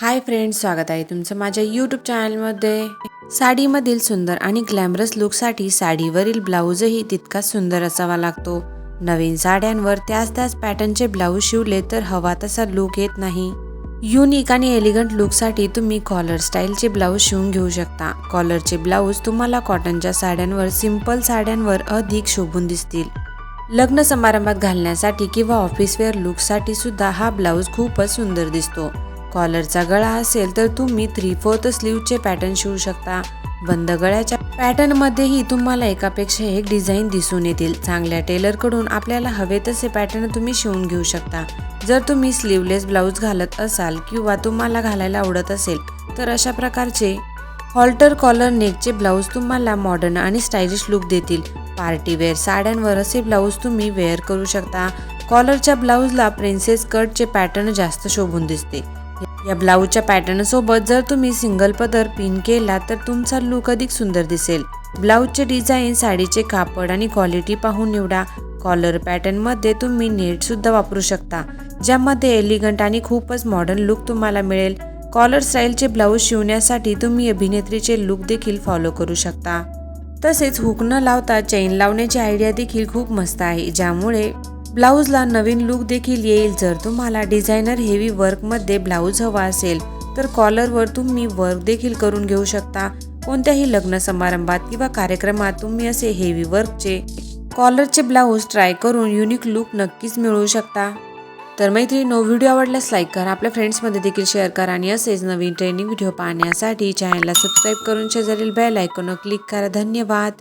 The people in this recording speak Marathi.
हाय फ्रेंड्स स्वागत आहे तुमचं माझ्या यूट्यूब चॅनलमध्ये साडीमधील सुंदर आणि ग्लॅमरस लुकसाठी साडीवरील ब्लाऊजही तितकाच सुंदर असावा लागतो. नवीन साड्यांवर त्याच त्याच पॅटर्नचे ब्लाऊज शिवले तर हवा तसा लुक येत नाही. युनिक आणि एलिगंट लुकसाठी तुम्ही कॉलर स्टाईलचे ब्लाऊज शिवून घेऊ शकता. कॉलरचे ब्लाऊज तुम्हाला कॉटनच्या साड्यांवर सिंपल साड्यांवर अधिक शोभून दिसतील. लग्न समारंभात घालण्यासाठी किंवा ऑफिसवेअर लुकसाठी सुद्धा हा ब्लाऊज खूपच सुंदर दिसतो. कॉलरचा गळा असेल तर तुम्ही थ्री फोर्थ स्लीवचे पॅटर्न शिवू शकता. बंद गळ्याच्या पॅटर्नमध्येही तुम्हाला एकापेक्षा एक डिझाईन दिसून येतील. चांगल्या टेलरकडून आपल्याला हवे तसे पॅटर्न तुम्ही शिवून घेऊ शकता. जर तुम्ही स्लीवलेस ब्लाऊज घालत असाल किंवा तुम्हाला घालायला आवडत असेल तर अशा प्रकारचे हॉल्टर कॉलर नेकचे ब्लाऊज तुम्हाला मॉडर्न आणि स्टायलिश लुक देतील. पार्टी वेअर साड्यांवर असे ब्लाऊज तुम्ही वेअर करू शकता. कॉलरच्या ब्लाऊजला प्रिन्सेस कटचे पॅटर्न जास्त शोभून दिसते. या ब्लाऊजच्या पॅटर्न सोबत जर तुम्ही सिंगल पदर पिन केला तर तुमचा लुक अधिक सुंदर दिसेल. ब्लाऊजचे डिझाईन साडीचे कापड आणि क्वालिटी पाहून निवडा. कॉलर पॅटर्नमध्ये तुम्ही नेट सुद्धा वापरू शकता ज्यामध्ये एलिगंट आणि खूपच मॉडर्न लुक तुम्हाला मिळेल. कॉलर स्टाईलचे ब्लाऊज शिवण्यासाठी तुम्ही अभिनेत्रीचे लुक देखील फॉलो करू शकता. तसेच हुक न लावता चेन लावण्याची आयडिया देखील खूप मस्त आहे ज्यामुळे ब्लाऊजला नवीन लुक देखील येईल. जर तुम्हाला डिझायनर हेवी वर्कमध्ये ब्लाऊज हवा असेल तर कॉलरवर तुम्ही वर्क देखील करून घेऊ शकता. कोणत्याही लग्न समारंभात किंवा कार्यक्रमात तुम्ही असे हेवी वर्कचे कॉलरचे ब्लाऊज ट्राय करून युनिक लुक नक्कीच मिळवू शकता. तर मैत्रिणीनो व्हिडिओ आवडल्यास लाईक करा. आपल्या फ्रेंड्समध्ये देखील शेअर करा आणि असेच नवीन ट्रेनिंग व्हिडिओ पाहण्यासाठी चॅनलला सबस्क्राईब करून शेजारील बेल आयकॉनवर क्लिक करा. धन्यवाद.